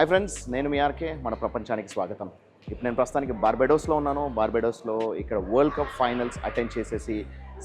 Hi friends నేను మీ RK మన ప్రపంచానికి స్వాగతం. ఇప్పుడు నేను ప్రస్తుతానికి బార్బెడోస్లో ఉన్నాను. బార్బెడోస్లో ఇక్కడ వరల్డ్ కప్ ఫైనల్స్ అటెండ్ చేసేసి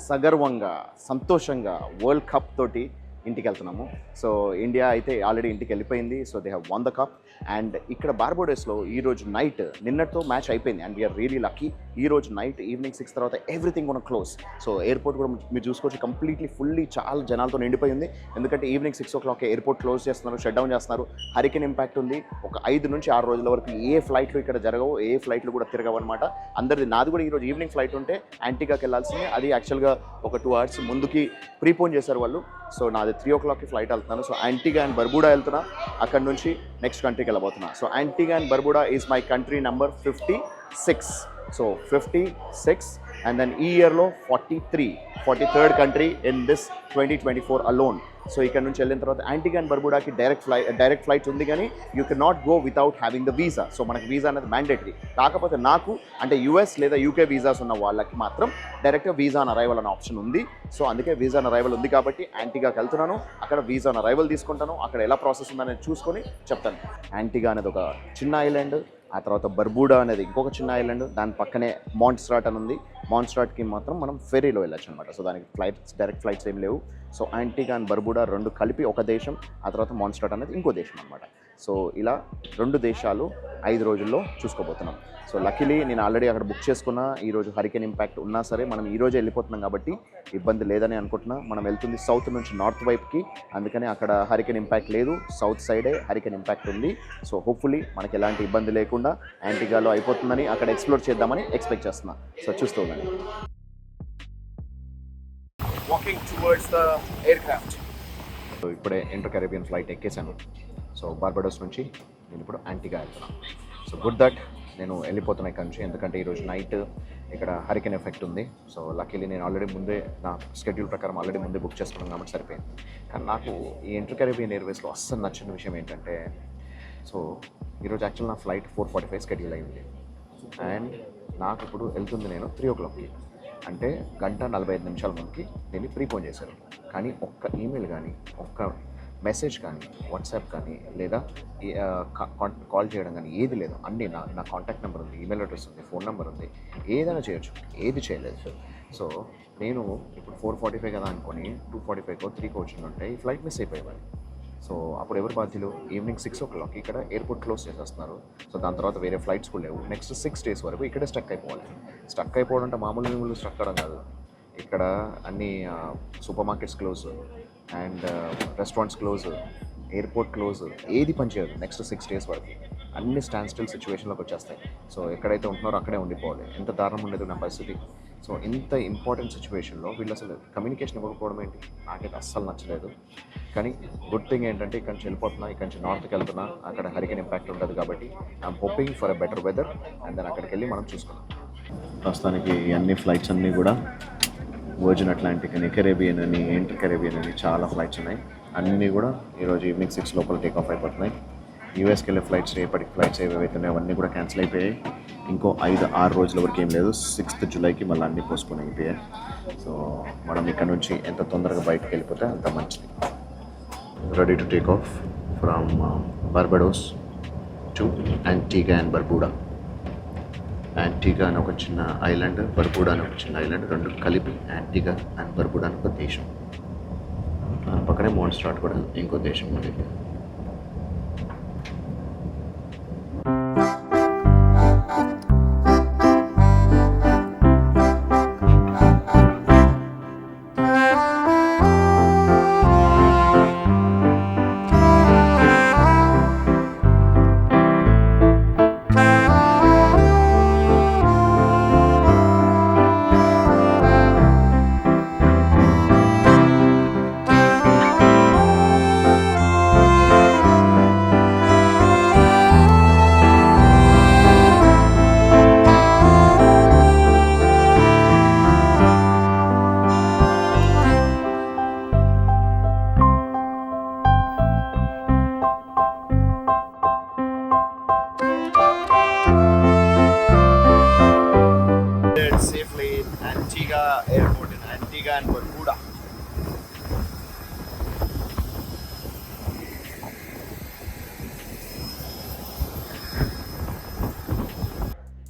సగర్వంగా సంతోషంగా వరల్డ్ కప్ తోటి ఇంటికి వెళ్తున్నాము సో ఇండియా అయితే ఆల్రెడీ ఇంటికి వెళ్ళిపోయింది so they have won the cup and ఇక్కడ బార్బోడేస్లో ఈ రోజు నైట్ నిన్నటితో మ్యాచ్ అయిపోయింది. అండ్ వీఆర్ రియలీ లక్కీ ఈ రోజు నైట్ ఈవినింగ్ సిక్స్ తర్వాత ఎవ్రీథింగ్ కూడా క్లోజ్ సో ఎయిర్పోర్ట్ కూడా మీరు చూసుకోవచ్చు. కంప్లీట్లీ ఫుల్లీ చాలా జనాలతో నిండిపోయింది. ఎందుకంటే evening six o'clock airport close చేస్తున్నారు షట్ డౌన్ చేస్తున్నారు. హరికెన్ ఇంపాక్ట్ ఉంది. ఒక ఐదు నుంచి ఆరు రోజుల వరకు ఏ ఫ్లైట్లు ఇక్కడ జరగవు ఏ ఫ్లైట్లు కూడా తిరగవు అనమాట అందరిది నాది కూడా ఈరోజు ఈవినింగ్ ఫ్లైట్ ఉంటే యాంటీగాకి వెళ్ళాల్సింది. అది యాక్చువల్గా ఒక టూ అవర్స్ ముందుకి ప్రీపోన్ చేశారు వాళ్ళు. సో నాది త్రీ ఓ క్లాక్కి ఫ్లైట్ వెళ్తున్నాను. సో యాంటీగా అండ్ బర్బుడా వెళ్తున్నా. అక్కడ నుంచి నెక్స్ట్ కంట్రీకి వెళ్ళబోతున్నా. So Antigua and Barbuda is my country number fifty six so fifty six and then ఈ ఇయర్లో forty three forty third country in this twenty twenty four alone so ఇక్కడ నుంచి వెళ్ళిన తర్వాత యాంటీగా అండ్ బర్బుడాకి డైరెక్ట్ ఫ్లైట్ డైరెక్ట్ ఫ్లైట్ ఉంది కానీ you can not go without having the visa so మనకి వీసా అనేది మ్యాండేటరీ కాకపోతే నాకు అంటే యూఎస్ లేదా యూకే వీసాస్ ఉన్న వాళ్ళకి మాత్రం డైరెక్ట్గా వీసా ఆన్ అరైవల్ అనే ఆప్షన్ ఉంది. సో అందుకే వీసా ఆన్ అరైవల్ ఉంది కాబట్టి యాంటీగాకి వెళ్తున్నాను. అక్కడ వీసా ఆన్ అరైవల్ తీసుకుంటాను. అక్కడ ఎలా ప్రాసెస్ ఉందనేది చూసుకొని చెప్తాను. యాంటీగా అనేది ఒక చిన్న ఐలాండ్ ఆ తర్వాత బర్బూడా అనేది ఇంకొక చిన్న ఐలాండ్ దాని పక్కనే మాన్స్ట్రాట్ అని ఉంది. మాన్స్ట్రాట్కి మాత్రం మనం ఫెరీలో వెళ్ళచ్చు అనమాట సో దానికి ఫ్లైట్స్ డైరెక్ట్ ఫ్లైట్స్ ఏం లేవు. సో యాంటీగా అండ్ బర్బుడా రెండు కలిపి ఒక దేశం ఆ తర్వాత మాన్స్ట్రాట్ అనేది ఇంకో దేశం అనమాట సో ఇలా రెండు దేశాలు ఐదు రోజుల్లో చూసుకోబోతున్నాం. సో లక్కీలీ నేను ఆల్రెడీ అక్కడ బుక్ చేసుకున్న ఈరోజు హరికెన్ ఇంపాక్ట్ ఉన్నా సరే మనం ఈ రోజే వెళ్ళిపోతున్నాం కాబట్టి ఇబ్బంది లేదని అనుకుంటున్నా. మనం వెళ్తుంది సౌత్ నుంచి నార్త్ వైపుకి అందుకని అక్కడ హరికెన్ ఇంపాక్ట్ లేదు. సౌత్ సైడే హరికెన్ ఇంపాక్ట్ ఉంది. సో హోప్ఫుల్లీ మనకి ఎలాంటి ఇబ్బంది లేకుండా యాంటీగాలో అయిపోతుందని అక్కడ ఎక్స్ప్లోర్ చేద్దామని ఎక్స్పెక్ట్ చేస్తున్నా. సో చూస్తూ ఉండండి. Walking towards the aircraft so ఇప్పుడే ఇంటర్ కరేబియన్ ఫ్లైట్ ఎక్కేసాను సో బార్బడోస్ నుంచి ఇప్పుడు యాంటీగా వెళ్తున్నాను. సో గుడ్ దట్ నేను వెళ్ళిపోతున్నా ఇక్కడ నుంచి. ఎందుకంటే ఈరోజు నైట్ ఇక్కడ హరికెన్ ఎఫెక్ట్ ఉంది. సో లక్కీలీ నేను ఆల్రెడీ ముందే నా స్కెడ్యూల్ ప్రకారం ఆల్రెడీ ముందే బుక్ చేసుకున్నాను కాబట్టి సరిపోయింది. కానీ నాకు ఈ ఇంటర్ కరేబియన్ ఎయిర్వేస్లో అస్సలు నచ్చిన విషయం ఏంటంటే సో ఈరోజు యాక్చువల్ నా flight four forty five schedule అయింది అండ్ నాకు ఇప్పుడు వెళ్తుంది నేను త్రీ ఓ క్లాక్కి అంటే గంట నలభై ఐదు నిమిషాల ముందుకి దీన్ని ప్రీపోన్ చేశారు కానీ ఒక్క ఈమెయిల్ కానీ ఒక్క మెసేజ్ కానీ వాట్సాప్ కానీ లేదా కాల్ చేయడం కానీ ఏది లేదు. అన్నీ నా నా కాంటాక్ట్ నెంబర్ ఉంది ఈమెయిల్ అడ్రస్ ఉంది ఫోన్ నెంబర్ ఉంది. ఏదైనా చేయొచ్చు ఏది చేయలేదు. సో నేను ఇప్పుడు ఫోర్ ఫార్టీ ఫైవ్ కదా అనుకొని టూ ఫార్టీ ఫైవ్కో త్రీకో వచ్చిందంటే ఈ ఫ్లైట్ మిస్ అయిపోయేవాడు సో అప్పుడు ఎవరు బాధ్యులు? ఈవినింగ్ సిక్స్ ఓ క్లాక్ ఇక్కడ ఎయిర్పోర్ట్ క్లోజ్ చేసేస్తున్నారు. సో దాని తర్వాత వేరే ఫ్లైట్స్ కూడా లేవు. నెక్స్ట్ సిక్స్ డేస్ వరకు ఇక్కడే స్టక్ అయిపోవాలి. స్టక్ అయిపోవడం అంటే మామూలు మిమ్మల్ని స్టక్ అవడం కాదు. ఇక్కడ అన్ని supermarkets close. And restaurants close airport close ఏది పనిచేయదు నెక్స్ట్ సిక్స్ డేస్ వరకు. అన్ని స్టాండ్ స్టిల్ సిచ్యువేషన్లోకి వచ్చేస్తాయి. సో ఎక్కడైతే ఉంటున్నారో అక్కడే ఉండిపోవాలి. ఎంత దారుణం ఉండేది నా పరిస్థితి. సో ఇంత ఇంపార్టెంట్ సిచ్యువేషన్లో వీళ్ళు అసలు కమ్యూనికేషన్ ఇవ్వకపోవడం ఏంటి? నాకైతే అస్సలు నచ్చలేదు. కానీ గుడ్ థింగ్ ఏంటంటే ఇక్కడ నుంచి వెళ్ళిపోతున్నా ఇక్కడ నుంచి నార్త్కి వెళ్తున్నా అక్కడ హరికెన్ ఇంపాక్ట్ ఉంటుంది కాబట్టి I'm hoping for a better weather and then అక్కడికి వెళ్ళి మనం చూసుకున్నాం ప్రస్తుతానికి అన్ని ఫ్లైట్స్ అన్నీ కూడా వర్జిన్ అట్లాంటిక్ అని కెరేబియన్ అని ఇంటర్ కెరేబియన్ అని చాలా ఫ్లైట్స్ ఉన్నాయి. అన్నీ కూడా ఈరోజు ఈవినింగ్ సిక్స్ లోపల టేక్ ఆఫ్ అయిపోతున్నాయి. యూఎస్కి వెళ్ళే ఫ్లైట్స్ రేపటికి ఫ్లైట్స్ ఏవైతే అవన్నీ కూడా క్యాన్సిల్ అయిపోయాయి. ఇంకో ఐదు ఆరు రోజుల వరకు ఏం లేదు. సిక్స్త్ జూలైకి మళ్ళీ అన్నీ పోస్ట్పోన్ అయిపోయాయి. సో మనం ఇక్కడ నుంచి ఎంత తొందరగా బయటకు వెళ్ళిపోతే అంత మంచిది. Ready to take off from Barbados to Antigua and Barbuda Antigua అని ఒక చిన్న ఐలాండ్ బర్బుడా అని ఒక చిన్న ఐలాండ్ రెండు కలిపి యాంటీగా అండ్ బర్బుడా అని ఒక దేశం. దాని పక్కనే మోన్స్ట్రాట్ కూడా ఇంకో దేశం ఉంది.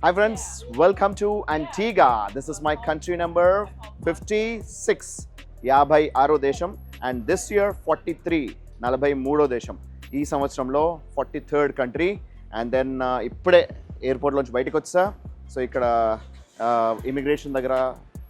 Hi friends, welcome to Antigua. This is my country number 56, యాభై ఆరో దేశం and this year forty three నలభై మూడో దేశం. ఈ సంవత్సరంలో forty third country and then ఇప్పుడే ఎయిర్పోర్ట్లోంచి బయటకు వచ్చా. సో ఇక్కడ uh, ఇమిగ్రేషన్ దగ్గర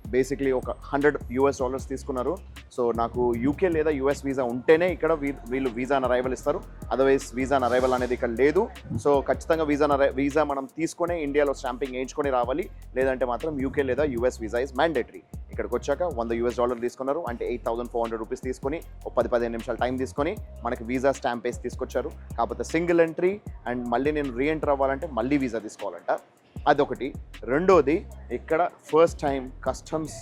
బేసిక్లీ ఒక హండ్రెడ్ యూఎస్ డాలర్స్ తీసుకున్నారు. సో నాకు యూకే లేదా యూఎస్ వీసా ఉంటేనే ఇక్కడ వీ- వీళ్ళు వీసా అరైవల్ ఇస్తారు. అదర్వైజ్ వీసా అరైవల్ అనేది ఇక్కడ లేదు. సో ఖచ్చితంగా వీసా వీసా మనం తీసుకునే ఇండియాలో స్టాంపింగ్ వేయించుకొని రావాలి. లేదంటే మాత్రం యూకే లేదా యూఎస్ వీసా ఇస్ మ్యాండేటరీ ఇక్కడికి వచ్చాక వంద యూఎస్ డాలర్ తీసుకున్నారు. అంటే eight thousand four hundred rupees తీసుకొని ఒక పది పదిహేను నిమిషాలు టైం తీసుకొని మనకి వీసా స్టాంప్ వేసి తీసుకొచ్చారు. కాకపోతే సింగిల్ ఎంట్రీ అండ్ మళ్ళీ నేను రీఎంటర్ అవ్వాలంటే మళ్ళీ వీసా తీసుకోవాలంట. అదొకటి. రెండోది ఇక్కడ ఫస్ట్ టైం కస్టమ్స్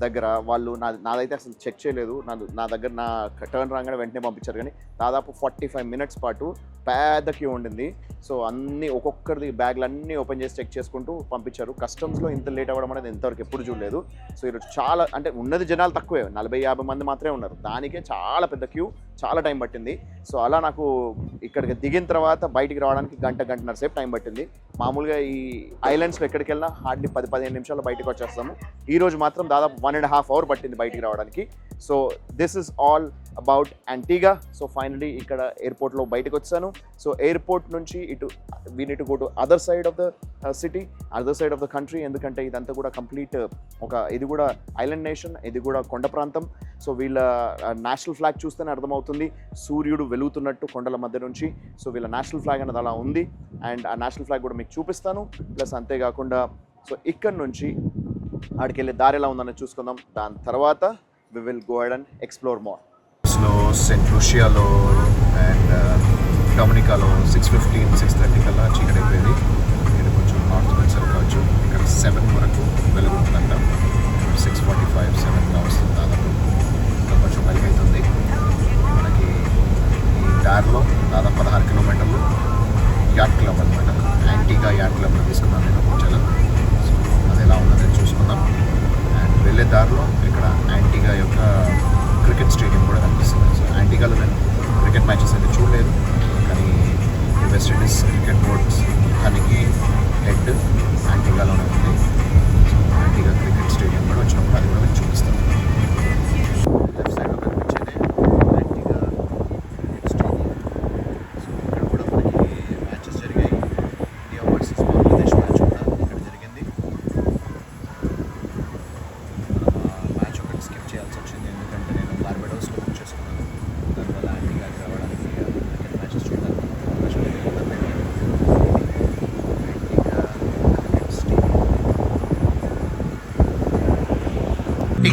దగ్గర వాళ్ళు నా నాదైతే అసలు చెక్ చేయలేదు. నా నా దగ్గర నా టర్న్ రాగానే వెంటనే పంపించారు కానీ దాదాపు ఫార్టీ ఫైవ్ మినిట్స్ పాటు పెద్ద క్యూ ఉండింది. సో అన్ని ఒక్కొక్కరిది బ్యాగ్లు అన్నీ ఓపెన్ చేసి చెక్ చేసుకుంటూ పంపించారు. కస్టమ్స్లో ఇంత లేట్ అవ్వడం అనేది ఇంతవరకు ఎప్పుడు చూడలేదు. సో ఈరోజు చాలా అంటే ఉన్నది జనాలు తక్కువే. నలభై యాభై మంది మాత్రమే ఉన్నారు. దానికే చాలా పెద్ద క్యూ చాలా టైం పట్టింది. సో అలా నాకు ఇక్కడికి దిగిన తర్వాత బయటికి రావడానికి గంట గంటన్నర సేపు టైం పట్టింది. మామూలుగా ఈ ఐలాండ్స్లో ఎక్కడికి వెళ్ళినా హార్డ్లీ పది పదిహేను నిమిషాలు బయటకు వచ్చేస్తాము. ఈ రోజు మాత్రం దాదాపు వన్ అండ్ హాఫ్ అవర్ పట్టింది బయటికి రావడానికి. So this is all about Antigua so finally ఇక్కడ ఎయిర్పోర్ట్లో బయటకు వచ్చాను. సో ఎయిర్పోర్ట్ నుంచి ఇటు we to go to other side of the city other side of the country. ఎందుకంటే ఇదంతా కూడా కంప్లీట్ ఒక ఇది కూడా ఐలాండ్ నేషన్ ఇది కూడా కొండ ప్రాంతం. సో వీళ్ళ నేషనల్ ఫ్లాగ్ చూస్తేనే అర్థమవుతుంది. సూర్యుడు వెలుగుతున్నట్టు కొండల మధ్య నుంచి. సో వీళ్ళ నేషనల్ ఫ్లాగ్ అనేది అలా ఉంది. అండ్ ఆ నేషనల్ ఫ్లాగ్ కూడా మీకు చూపిస్తాను. ప్లస్ అంతేకాకుండా సో ఇక్కడ నుంచి ఆడికెళ్ళే దారి ఎలా ఉందని చూసుకుందాం. దాని తర్వాత we will go and explore more. Slow సెంట్ లూషియాలో అండ్ డొమినికాలో సిక్స్ ఫిఫ్టీన్ సిక్స్ థర్టీ కల్లా చీకటి అయిపోయింది ఇది కొంచెం నార్త్ వెళ్సర్ కావచ్చు. ఇక్కడ సెవెన్ వరకు వెలుగుతుందంట. సిక్స్ ఫార్టీ ఫైవ్ సెవెన్గా వస్తుంది దాదాపు. ఇంకా అవుతుంది మనకి ఈ దారిలో దాదాపు పదహారు కిలోమీటర్లు యాట్ క్లబ్ అనమాట యాంటీగా యాట్ క్లబ్లో తీసుకున్నాను నేను హోటల్ సో అది ఎలా ఉన్నది చూసుకుందాం. అండ్ వెళ్ళే దారిలో ఇక్కడ యాంటీగా యొక్క క్రికెట్ స్టేడియం కూడా కనిపిస్తుంది. సో యాంటీగాలో నేను క్రికెట్ మ్యాచెస్ అయితే చూడలేదు. కానీ వెస్ట్ ఇండీస్ క్రికెట్ బోర్డ్స్ దానికి హెడ్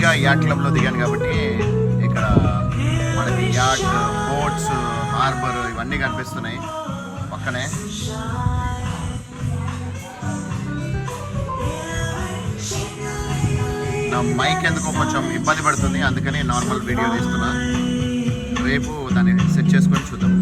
యాంటీగా యాట్ క్లబ్లో దిగాను కాబట్టి ఇక్కడ మనకి యాట్ బోట్స్ హార్బర్ ఇవన్నీ కనిపిస్తున్నాయి. పక్కనే. నా మైక్ ఎందుకో కొంచెం ఇబ్బంది పడుతుంది అందుకని నార్మల్ వీడియో తీస్తున్నా. రేపు దాన్ని సెట్ చేసుకొని చూద్దాం.